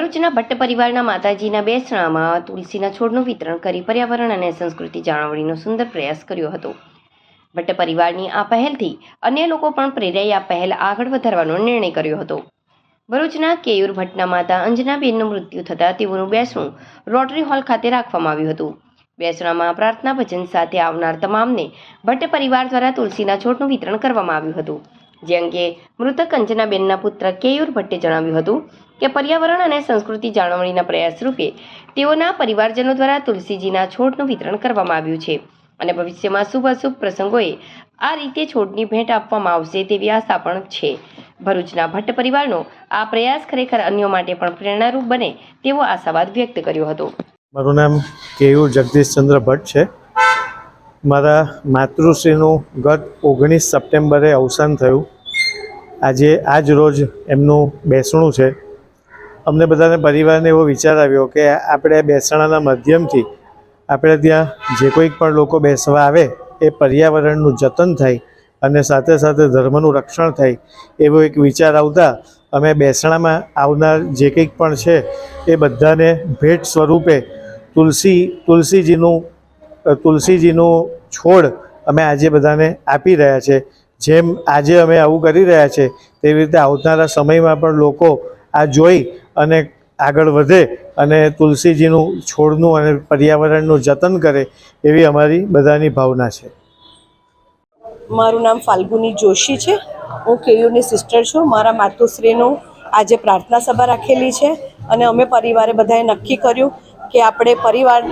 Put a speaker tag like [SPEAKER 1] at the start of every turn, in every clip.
[SPEAKER 1] ભરૂચના ભટ્ટ પરિવારના માતાજીના બેસણામાં તુલસીના છોડનું વિતરણ કરી પર્યાવરણ અને સંસ્કૃતિ જાળવણીનો સુંદર પ્રયાસ કર્યો હતો. ભટ્ટ પરિવારની આ પહેલથી અન્ય લોકો પણ પ્રેરાઈ આ પહેલ આગળ વધારવાનો નિર્ણય કર્યો હતો. ભરૂચના કેયુર ભટ્ટના માતા અંજનાબેનનું મૃત્યુ થતાં તેઓનું બેસણું રોટરી હોલ ખાતે રાખવામાં આવ્યું હતું. બેસણામાં પ્રાર્થના ભજન સાથે આવનાર તમામને ભટ્ટ પરિવાર દ્વારા તુલસીના છોડનું વિતરણ કરવામાં આવ્યું હતું. જે અંગે મૃતક અંજનાબેનના પુત્ર કેયુર ભટ્ટે જણાવ્યું હતું કે પર્યાવરણ અને સંસ્કૃતિ જાળવણીના પ્રયાસ રૂપે તેઓના પરિવારજનો દ્વારા તુલસીજીના છોડનું વિતરણ કરવામાં આવ્યું છે. અને ભવિષ્યમાં શુભ અશુભ પ્રસંગોએ આ રીતે છોડની ભેટ આપવામાં આવશે તેવી આશા પણ છે. ભરૂચના ભટ્ટ પરિવારનો આ પ્રયાસ ખરેખર અન્યો માટે પણ પ્રેરણારૂપ બને તેવો આશાવાદ વ્યક્ત કર્યો હતો.
[SPEAKER 2] મારું નામ કેયુર જગદીશચંદ્ર ભટ્ટ છે. મારા માતૃશ્રીનું ગત ઓગણીસ સપ્ટેમ્બરે અવસાન થયું. આજે આજ રોજ એમનું બેસણું છે. અમને બધાને પરિવારને એવો વિચાર આવ્યો કે આપણે બેસણાના માધ્યમથી આપણે ત્યાં જે કોઈક પણ લોકો બેસવા આવે એ પર્યાવરણનું જતન થાય અને સાથે સાથે ધર્મનું રક્ષણ થાય એવો એક વિચાર આવતા અમે બેસણામાં આવનાર જે કંઈક પણ છે એ બધાને ભેટ સ્વરૂપે તુલસી, તુલસીજીનું તુલસીજીનું છોડ અમે આજે બધાને આપી રહ્યા છે. જેમ આજે અમે આવું કરી રહ્યા છે, તેવી રીતે આવનારા સમયમાં પણ લોકો આ જોઈ અને આગળ વધે અને તુલસીજીનું છોડનું અને પર્યાવરણનું જતન કરે એવી અમારી બધાની ભાવના છે.
[SPEAKER 3] મારું નામ ફાલ્ગુની જોશી છે. હું કેયુની સિસ્ટર છું. મારા માતુશ્રીનું આજે પ્રાર્થના સભા રાખેલી છે અને અમે પરિવારે બધાએ નક્કી કર્યું કે આપણે પરિવાર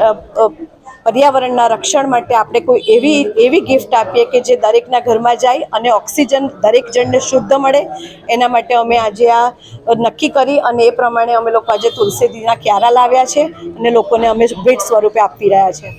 [SPEAKER 3] પર્યાવરણના રક્ષણ માટે આપણે કોઈ એવી એવી ગિફ્ટ આપીએ કે જે દરેકના ઘરમાં જાય અને ઓક્સિજન દરેક જણને શુદ્ધ મળે. એના માટે અમે આજે આ નક્કી કરી અને એ પ્રમાણે અમે લોકો આજે તુલસીદીના ક્યારા લાવ્યા છે અને લોકોને અમે ભેટ સ્વરૂપે આપી રહ્યા છે.